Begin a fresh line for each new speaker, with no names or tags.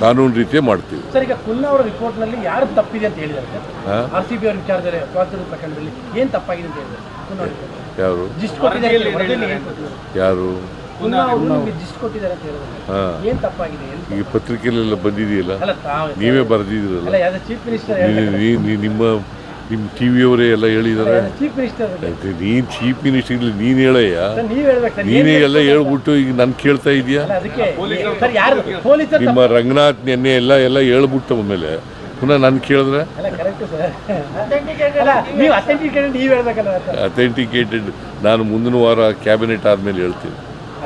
ಕಾನೂನು ರೀತಿಯೇ ಮಾಡ್ತೀವಿ.
ಸರ್ ಈಗ ಕುನ್ನ ಅವರ ರಿಪೋರ್ಟ್ನಲ್ಲಿ ಯಾರು ತಪ್ಪಿದೆ ಅಂತ ಹೇಳಿದ್ದಾರೆ ಸರ್? ಆರ್ ಸಿ ಬಿ ಅವರ ವಿಚಾರದಲ್ಲಿ ಸ್ವಾತಂತ್ರ್ಯ ಪ್ರಕರಣದಲ್ಲಿ ಏನು ತಪ್ಪಾಗಿದೆ ಅಂತ ಹೇಳಿದ್ದಾರೆ
ಯಾರು?
ಜಿಸ್ಟ್ ಕೊಟ್ಟಿದ್ದಾರೆ ವರದಿಯಲ್ಲಿ ಏನ್ ಕೊಟ್ಟಿದ್ದಾರೆ?
ಯಾರು
ಕುನ್ನ ಅವರು ನಿಮಗೆ ಜಿಸ್ಟ್ ಕೊಟ್ಟಿದ್ದಾರೆ ಅಂತ ಹೇಳಿದ್ದಾರೆ ಏನ್ ತಪ್ಪಾಗಿದೆ?
ಈಗ ಪತ್ರಿಕೆಯಲ್ಲೆಲ್ಲ ಬಂದಿದೆಯಲ್ಲ?
ಅಲ್ಲ ತಾವು.
ನೀವೇ ಬರೆದಿದ್ದೀರಲ್ಲ?
ಅಲ್ಲ ಯಾವ್ದು ಚೀಫ್ ಮಿನಿಸ್ಟರ್
ನೀ- ನೀ- ನೀ- ನಿಮ್ಮ ನಿಮ್ಮ ಟಿ ವಿಯವರೇ ಎಲ್ಲ ಹೇಳಿದ್ದಾರೆ ನೀನು ಚೀಫ್ ಮಿನಿಸ್ಟರ್ ನೀನು ಹೇಳಯ್ಯ. ನೀನೇ ಎಲ್ಲ ಹೇಳ್ಬಿಟ್ಟು ಈಗ ನಾನು ಕೇಳ್ತಾ ಇದೀಯಾ?
ಸರ್ ಯಾರು? ಪೊಲೀಸರು
ನಿಮ್ಮ ರಂಗನಾಥ್ ನೆನ್ನೆ ಎಲ್ಲ ಎಲ್ಲ ಹೇಳ್ಬಿಟ್ಟು ಆಮೇಲೆ ಪುನಃ ನಾನು ಕೇಳಿದ್ರೆ?
ಅಲ್ಲ ಕರೆಕ್ಟ್ ಸರ್. ಅಲ್ಲ ನೀವು ಅಥೆಂಟಿಕೇಟ್ ನೀವ್ ಹೇಳ್ಬೇಕಲ್ಲ
ಅಥೆಂಟಿಕೇಟೆಡ್ ನಾನು ಮುಂದಿನ ವಾರ ಕ್ಯಾಬಿನೆಟ್ ಆದಮೇಲೆ ಹೇಳ್ತೀನಿ.